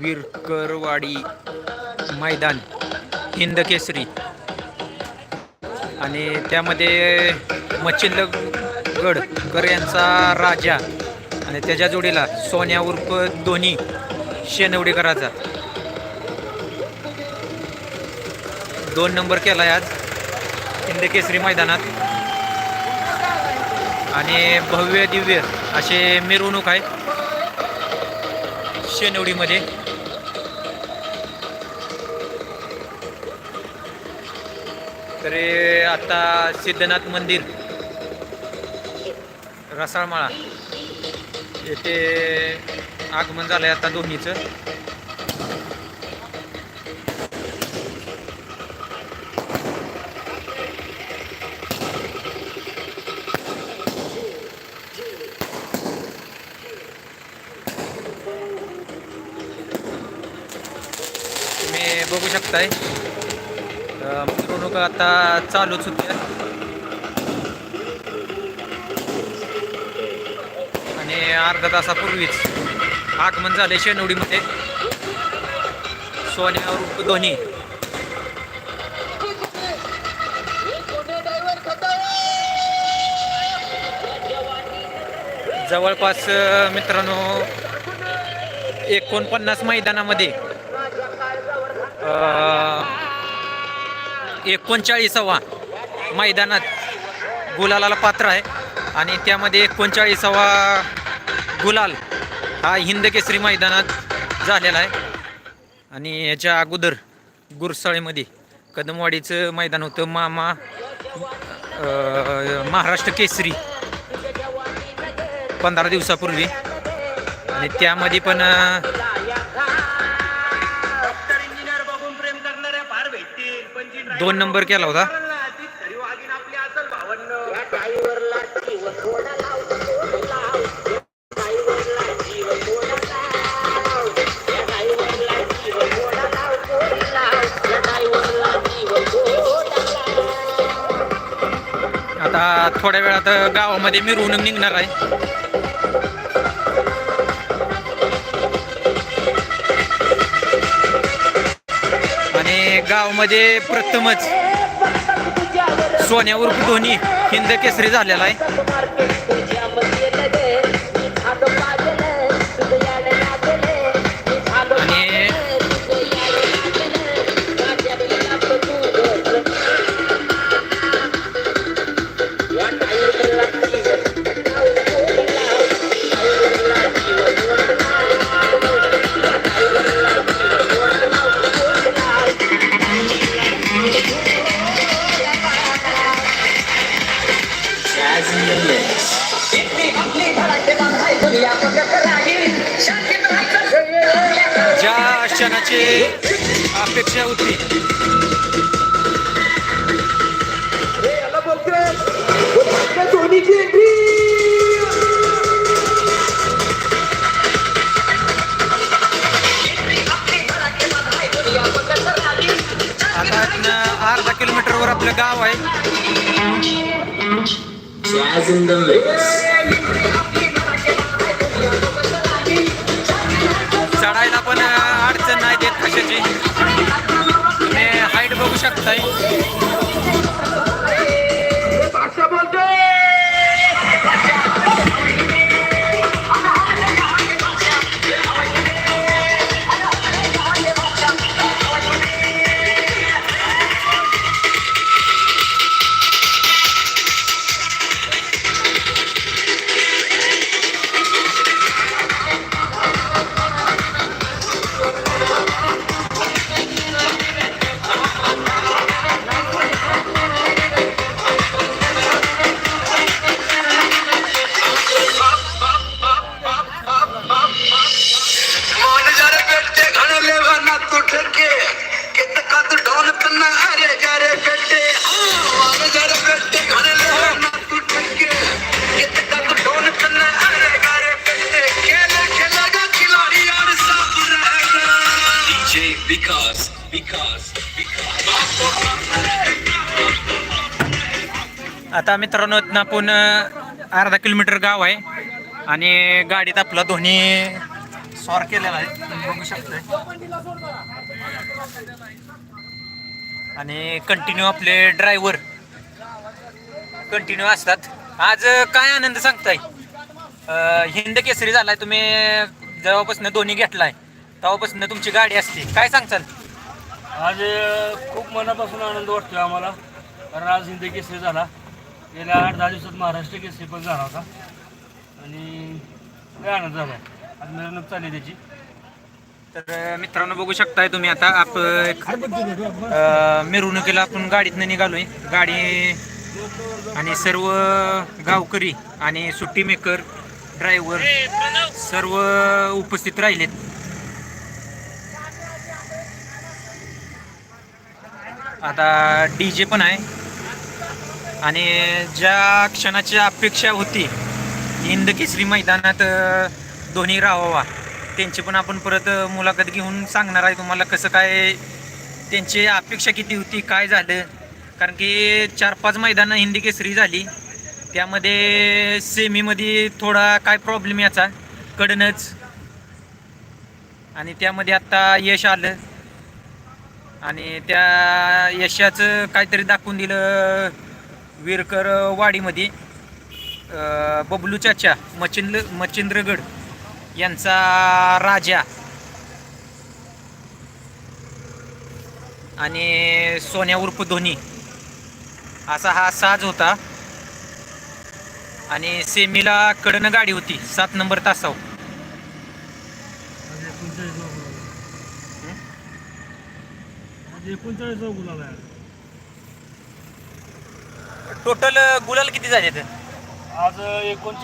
विरकरवाडी मैदान हिंद केसरी आणि त्यामध्ये मच्छिंद गडकर यांचा राजा आणि त्याच्या जोडीला सोन्या उर्फ धोनी शेनवडीकराचा. दोन नंबर केला आज हिंद केसरी मैदानात. आणि भव्य दिव्य असे मिरवणूक आहे शेनवडीमध्ये. तरी आता सिद्धनाथ मंदिर रसाळमाळा. येथे आगमन झालंय आता दोन्हीचं. तुम्ही बघू शकताय. अं, मिरवणूक आता चालूच होत्या. अर्धा तासापूर्वीच आगमन झाले शेनवडीमध्ये. सोन्या रूप धोनी. जवळपास मित्रांनो एकोणपन्नास मैदानामध्ये एकोणचाळीसावा मैदानात गुलालाला पात्र आहे. आणि त्यामध्ये एकोणचाळीसावा गुलाल हा हिंद केसरी मैदानात झालेला आहे. आणि याच्या अगोदर गुरसाळेमध्ये कदमवाडीचं मैदान होतं. मामा महाराष्ट्र केसरी. पंधरा दिवसापूर्वी. आणि त्यामध्ये पण दोन नंबर केला होता. आता थोड्या वेळात गावामध्ये मिरवणूक निघणार आहे. आणि गावामध्ये प्रथमच सोन्यावर धोनी हिंद केसरी झालेला आहे. क्षणाची अपेक्षा होती आता अर्धा किलोमीटरवर आपलं गाव आहे. चढायला पण नाही देत हाईट बघू शकताय. because because आता मित्रांनो ना पुन्हा अर्धा किलोमीटर गाव आहे. आणि गाडीत आपला दोन्ही सॉर केलेला आहे. बघू शकतोय. आणि कंटिन्यू आपले ड्रायव्हर कंटिन्यू असतात. आज काय आनंद सांगताय? हिंद केसरी झालाय. तुम्ही जवळपासून दोन्ही घेतलाय. तेव्हापासून तुमची गाडी असते. काय सांगचाल आज खूप मनापासून आनंद वाटतोय आम्हाला. कारण आज हिंदी केसरी झाला. गेल्या आठ दहा दिवसात महाराष्ट्र केसरी पण झाला होता. आणि लय आनंद झाला. आज मिरवणूक चालली त्याची. तर मित्रांनो बघू शकताय तुम्ही आता. आप मिरवणुकीला आपण गाडीतनं निघालोय. गाडी आणि सर्व गावकरी आणि सुट्टी मेकर ड्रायव्हर सर्व उपस्थित राहिलेत. आता डी जे पण आहे. आणि ज्या क्षणाची अपेक्षा होती हिंद केसरी मैदानात दोन्ही धोनी राहावा त्यांची पण आपण परत मुलाखत घेऊन सांगणार आहे तुम्हाला कसं काय त्यांची अपेक्षा किती होती काय झालं. कारण की चार पाच मैदानं हिंदी केसरी झाली. त्यामध्ये सेमीमध्ये थोडा काय प्रॉब्लेम याचा कडनच. आणि त्यामध्ये आत्ता यश आलं. आणि त्या यशाचं काहीतरी दाखवून दिलं वीरकर वाडीमध्ये. अं, बबलू चाचा मचिंद्र मचिंद्रगड यांचा राजा. आणि सोन्या उर्फ धोनी. असा हा साज होता. आणि सेमीला कडनं गाडी होती सात नंबर तासाव एकोणचाळीस आज एकोणचाळीस गुलाल आहे. टोटल गुलाल किती झाले आज एकोणचाळीस